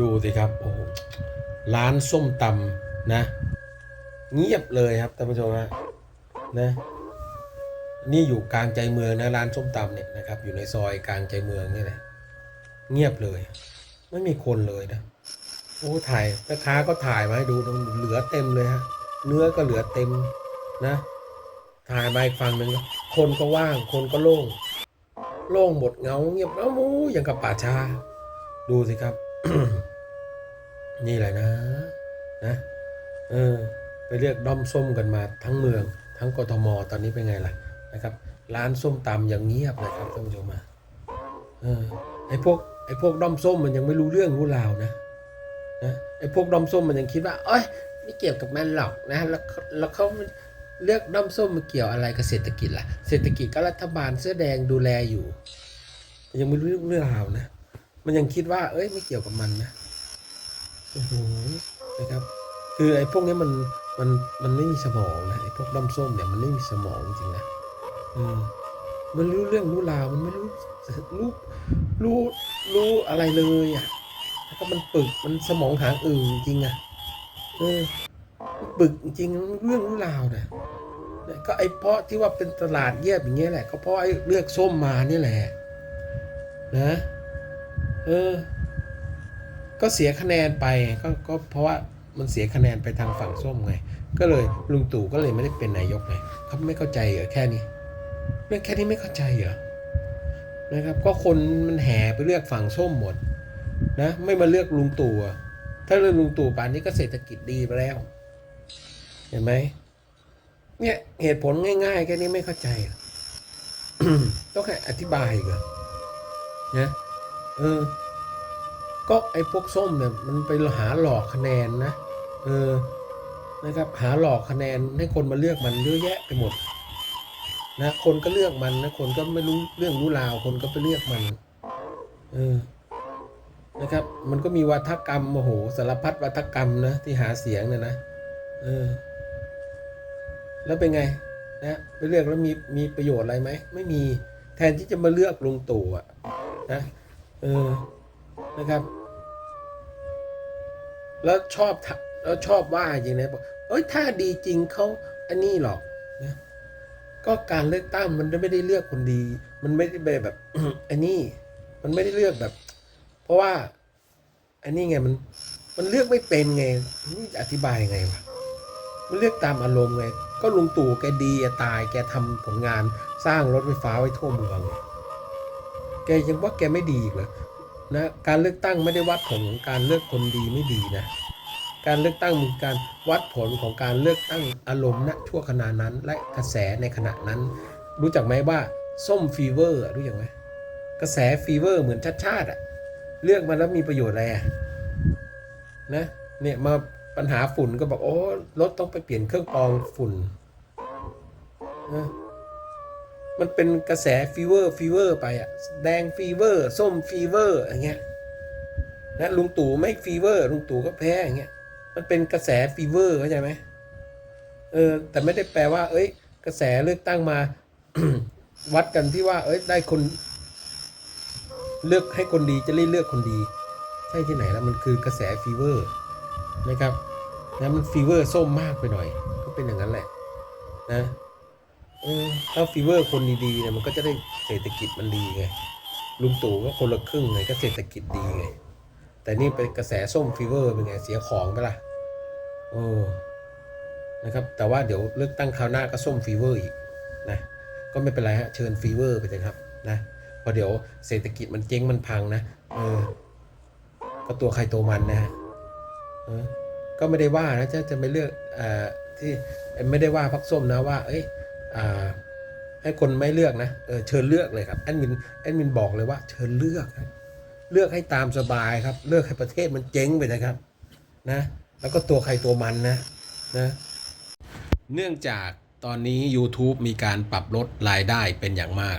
ดูสิครับโอ้ร้านส้มตำนะ เงียบเลยครับท่านผู้ชมฮะนะ นี่อยู่กลางใจเมืองนะร้านส้มตำเนี่ยนะครับ อยู่ในซอยกลางใจเมืองนี่แหละเงียบเลย ไม่มีคนเลยนะโอ้ถ่ายแม่ค้าก็ถ่ายมาให้ดูเหลือเต็มเลยฮะเนื้อก็เหลือเต็มนะถ่ายมาอีกฝั่งหนึ่งคนก็ว่าง คนก็โล่ง โล่งหมดเงาเงียบเอ้ามูอย่างกับป่าชา ดูสิครับ นี่แหละนะนะเออไปเรียกด้อมส้มกันมาทั้งเมือง ทั้งกทมตอนนี้เป็นไงล่ะนะครับ ร้านส้มตำอย่างเงียบเลยครับท่านผู้ชมมาเออไอ้พวกไอ้พวกด้อมส้มมันยังไม่รู้เรื่องรู้ราวนะนะไอ้พวกด้อมส้มมันยังคิดว่าเอ้ยไม่เกี่ยวกับมันหรอกนะแล้วแล้วเขาเลือกด้อมส้มมาเกี่ยวอะไรกับเศรษฐกิจล่ะเศรษฐกิจก็รัฐบาลเสื้อแดงดูแลอยู่ ยังไม่รู้เรื่องราวนะ มันยังคิดว่า เอ้ยไม่เกี่ยวกับมันนะ โอ้โหนะครับคือไอ้พวกนี้มันมันมันไม่มีสมองนะไอ้พวกด้อมส้มเนี่ยมันไม่มีสมองจริงนะอืมมันรู้เรื่องรู้ราวมันไม่รู้รู้รู้รู้อะไรเลยอะแล้วก็มันปึกมันสมองหางอื่นจริงอะเออปึกจริงเรื่องรู้ราวนะเนี่ยก็ไอ้เพราะที่ว่าเป็นตลาดเงียบอย่างเงี้ยแหละก็เพราะไอ้เลือกส้มมานี่แหละนะ เออ ก็เสียคะแนนไปก็ก็เพราะว่ามันเสียคะแนนไปทางฝั่งส้มไง ก็เลยลุงตู่ก็เลยไม่ได้เป็นนายกไงเขาไม่เข้าใจเหรอแค่นี้เรื่องแค่นี้ไม่เข้าใจเหรอนะครับ ก็คนมันแห่ไปเลือกฝั่งส้มหมดนะไม่มาเลือกลุงตู่ถ้าเลือกลุงตู่ป่านนี้ก็เศรษฐกิจดีไปแล้ว เห็นไหมเนี่ยเหตุผลง่ายๆแค่นี้ไม่เข้าใจต้องให้อธิบายอีกเหรอนะเออ ก็ไอ้พวกส้มเนี่ยมันไปหาหลอกคะแนนนะเออนะครับหาหลอกคะแนนให้คนมาเลือกมันเยอะแยะไปหมดนะคนก็เลือกมันนะคนก็ไม่รู้เรื่องรู้ราวคนก็ไปเลือกมันเออนะครับ มันก็มีวัฒกรรมโอ้โหสารพัดวัฒกรรมนะที่หาเสียงเนี่ยนะเออแล้วเป็นไงนะไปเลือกแล้วมีมีประโยชน์อะไรไหมไม่มีแทนที่จะมาเลือกลุงตู่อะนะเออนะครับ แล้วชอบทะแล้วชอบว่าจริงนะบอกเอ้ยถ้าดีจริงเขาอันนี้หรอกนะก็การเลือกตั้งมันไม่ได้เลือกคนดี มันไม่ได้แบบอันนี้ มันไม่ได้เลือกแบบ เพราะว่าอันนี้ไงมัน มันเลือกไม่เป็นไงนี่อธิบายยังไงวะมันเลือกตามอารมณ์ไง ก็ลุงตู่แกดีแกตาย แกทำผลงานสร้างรถไฟฟ้าไว้ทั่วเมือง แกยังว่าแกไม่ดีอีกเหรอ นะการเลือกตั้งไม่ได้วัดผลของการเลือกคนดีไม่ดีนะการเลือกตั้งมีการวัดผลของการเลือกตั้งอารมณ์ณชั่วขณะนั้น และกระแสในขณะนั้น รู้จักไหมว่าส้มฟีเวอร์รู้จักไหมกระแสฟีเวอร์เหมือนชาติชาติอะเลือกมาแล้วมีประโยชน์อะไรอะนะเนี่ยมาปัญหาฝุ่นก็บอกโอ้รถต้องไปเปลี่ยนเครื่องกรองฝุ่นนะ มันเป็นกระแสฟีเวอร์ฟีเวอร์ไปอะแดงฟีเวอร์ ส้มฟีเวอร์อย่างเงี้ยนะลุงตู่ไม่ฟีเวอร์ลุงตู่ก็แพ้อย่างเงี้ยมันเป็นกระแสฟีเวอร์เข้าใจไหมเออแต่ไม่ได้แปลว่า เอ้ย กระแสเลือกตั้งมา วัดกันที่ว่า เอ้ย ได้คน เลือกให้คนดีจะเลือกคนดี ใช่ที่ไหนแล้วมันคือกระแสฟีเวอร์นะครับนะมันฟีเวอร์ส้มมากไปหน่อย ก็เป็นอย่างนั้นแหละ นะ เออถ้าฟีเวอร์คนดีๆเนี่ยมันก็จะได้เศรษฐกิจมันดีไงลุงตู่ก็คนละครึ่งไงก็เศรษฐกิจดีไงแต่นี่เป็นกระแสส้มฟีเวอร์เป็นไงเสียของไปละโอ้นะครับ แต่ว่าเดี๋ยวเลือกตั้งคราวหน้าก็ส้มฟีเวอร์อีกนะก็ไม่เป็นไรฮะเชิญฟีเวอร์ไปเลยครับนะเพอเดี๋ยวเศรษฐกิจมันเจ๊งมันพังนะเออก็ตัวใครตัวมันนะฮะเออก็ไม่ได้ว่านะจะจะไม่เลือกอ่าที่ไม่ได้ว่าพักส้มนะว่า เอ้ย ให้คนไม่เลือกนะเออเชิญเลือกเลยครับแอดมินแอดมินบอกเลยว่าเชิญเลือก เลือกให้ตามสบายครับ เลือกให้ประเทศมันเจ๊งไปนะครับนะแล้วก็ตัวใครตัวมันนะนะเนื่องจากตอนนี้ YouTube มีการปรับลดรายได้เป็นอย่างมาก